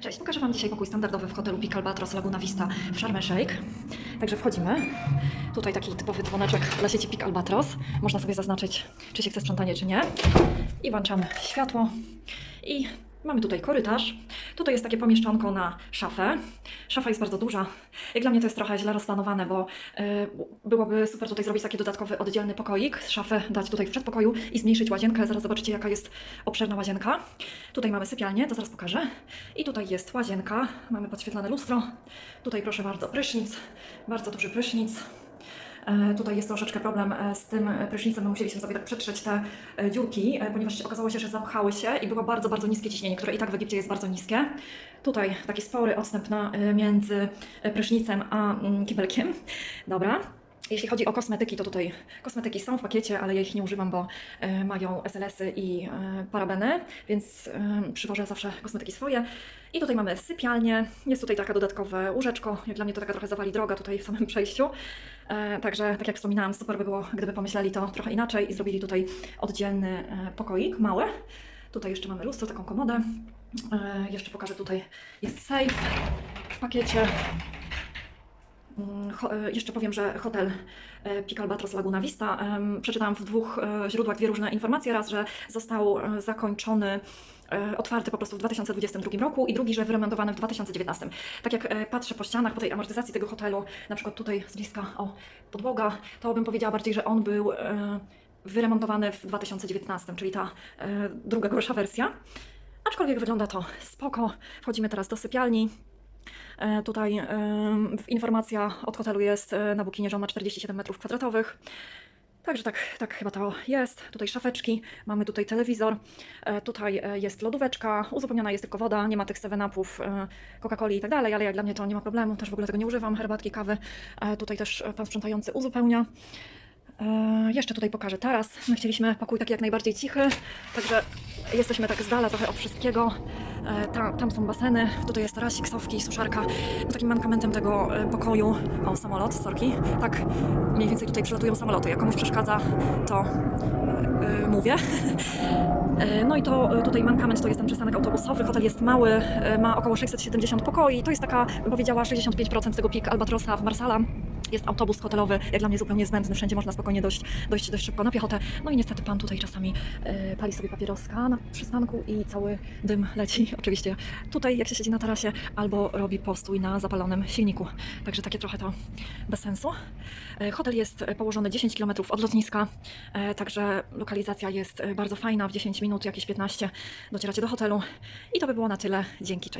Cześć, pokażę Wam dzisiaj pokój standardowy w hotelu Peak Albatros Laguna Vista w Sharm el Sheikh. Także wchodzimy. Tutaj taki typowy dzwoneczek dla sieci Peak Albatros. Można sobie zaznaczyć, czy się chce sprzątanie, czy nie. I włączamy światło. I mamy tutaj korytarz. Tutaj jest takie pomieszczonko na szafę. Szafa jest bardzo duża. Jak dla mnie to jest trochę źle rozplanowane, bo y, byłoby super tutaj zrobić taki dodatkowy, oddzielny pokoik, szafę dać tutaj w przedpokoju i zmniejszyć łazienkę. Zaraz zobaczycie, jaka jest obszerna łazienka. Tutaj mamy sypialnię, to zaraz pokażę. I tutaj jest łazienka, mamy podświetlane lustro. Tutaj proszę bardzo prysznic, bardzo duży prysznic. E, Tutaj jest troszeczkę problem e, z tym prysznicem. My musieliśmy sobie tak przetrzeć te e, dziurki, e, ponieważ okazało się, że zapchały się i było bardzo, bardzo niskie ciśnienie, które i tak w Egipcie jest bardzo niskie. Tutaj taki spory odstęp na, e, między e, prysznicem a mm, kibelkiem. Dobra. Jeśli chodzi o kosmetyki, to tutaj kosmetyki są w pakiecie, ale ja ich nie używam, bo e, mają SLS-y i e, parabeny, więc e, przywożę zawsze kosmetyki swoje. I tutaj mamy sypialnię, jest tutaj takie dodatkowe łóżeczko, jak dla mnie to taka trochę zawali droga tutaj w samym przejściu. Także, tak jak wspominałam, super by było, gdyby pomyśleli to trochę inaczej i zrobili tutaj oddzielny pokoik, mały. Tutaj jeszcze mamy lustro, taką komodę. Jeszcze pokażę, tutaj jest safe w pakiecie. Mm, e, jeszcze powiem, że hotel e, Peak Albatros Laguna Vista, przeczytałam w dwóch e, źródłach dwie różne informacje. Raz, że został zakończony, otwarty po prostu w 2022 roku i drugi, że wyremontowany w 2019. Tak jak patrzę po ścianach, po tej amortyzacji tego hotelu, na przykład tutaj z bliska, o, podłoga, to bym powiedziała bardziej, że on był wyremontowany w 2019, czyli ta druga gorsza wersja. Aczkolwiek wygląda to spoko. Wchodzimy teraz do sypialni. E, Tutaj informacja od hotelu jest e, na Bookinie, że on ma 47 metrów kwadratowych. Także tak, tak chyba to jest. Tutaj szafeczki, mamy tutaj telewizor, e, tutaj jest lodóweczka, uzupełniona jest tylko woda, nie ma tych 7-upów, e, Coca-Coli i tak dalej, ale jak dla mnie to nie ma problemu, też w ogóle tego nie używam, herbatki, kawy. Tutaj też pan sprzątający uzupełnia. Jeszcze tutaj pokażę taras. My chcieliśmy pokój taki jak najbardziej cichy, także jesteśmy tak z dala trochę od wszystkiego. E, ta, tam są baseny, tutaj jest tarasik, sofki, suszarka. No, takim mankamentem tego e, pokoju, o samolot, sorki, tak mniej więcej tutaj przylatują samoloty. Jak komuś przeszkadza, to e, mówię. No i to tutaj mankament to jest ten przystanek autobusowy. Hotel jest mały, ma około 670 pokoi. To jest taka, powiedziała, 65% tego pik Albatrosa w Marsala. Jest autobus hotelowy, jak dla mnie zupełnie zbędny, wszędzie można spokojnie dojść, dojść dość szybko na piechotę. No i niestety pan tutaj czasami e, pali sobie papieroska na przystanku i cały dym leci oczywiście tutaj, jak się siedzi na tarasie, albo robi postój na zapalonym silniku. Także takie trochę to bez sensu. E, hotel jest e, położony 10 km od lotniska, także lokalizacja jest bardzo fajna. W 10 minut, jakieś 15 docieracie do hotelu. I to by było na tyle. Dzięki, cześć.